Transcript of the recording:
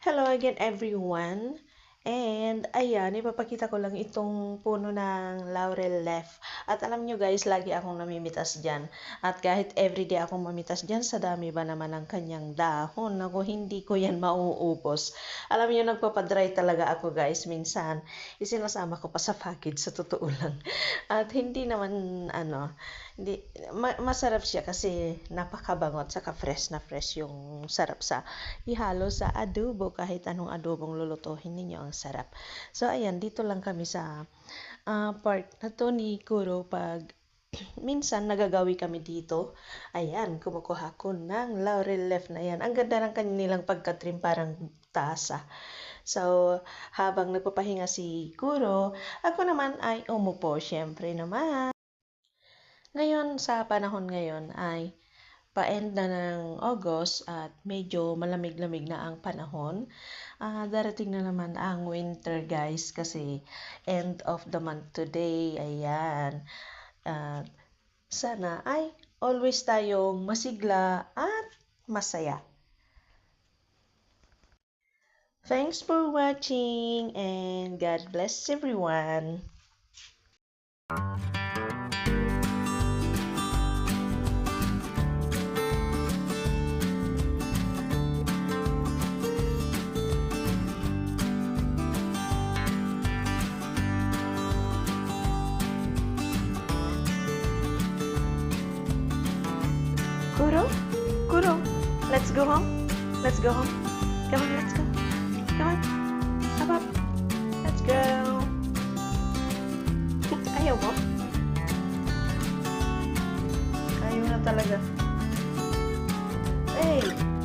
Hello again everyone. And ayan, ipapakita ko lang itong puno ng laurel leaf. At alam nyo guys, lagi akong namimitas dyan. At kahit everyday akong mamitas dyan, sa dami ba naman ang kanyang dahon. Ako, hindi ko yan mauubos. Alam nyo, nagpapadry talaga ako guys. Minsan, isinasama ko pa sa package sa totoo lang. At hindi naman, ano, hindi, ma- masarap siya kasi napakabangot saka fresh na fresh yung sarap sa ihalo sa adobo kahit anong adobong lulutuhin ninyo ang sarap. So ayan, dito lang kami sa ah, part na to ni Kuro pag minsan nagagawi kami dito. Ayan, kumukuha ko ng laurel leaf na yan. Ang ganda ng kanilang pagkatrim parang tasa. So, habang nagpapahinga si Kuro, ako naman ay umupo, syempre naman. Ngayon, sa panahon ngayon ay pa-end na ng August at medyo malamig-lamig na ang panahon. Ah, darating na naman ang winter guys kasi end of the month today. Ayan. At sana ay always tayong masigla at masaya. Thanks for watching and God bless everyone. Kuro? Kuro, let's go home. Let's go home. Come on, let's go. Come on. Up, up. Let's go. Ayaw mo? Ayaw na talaga. Hey!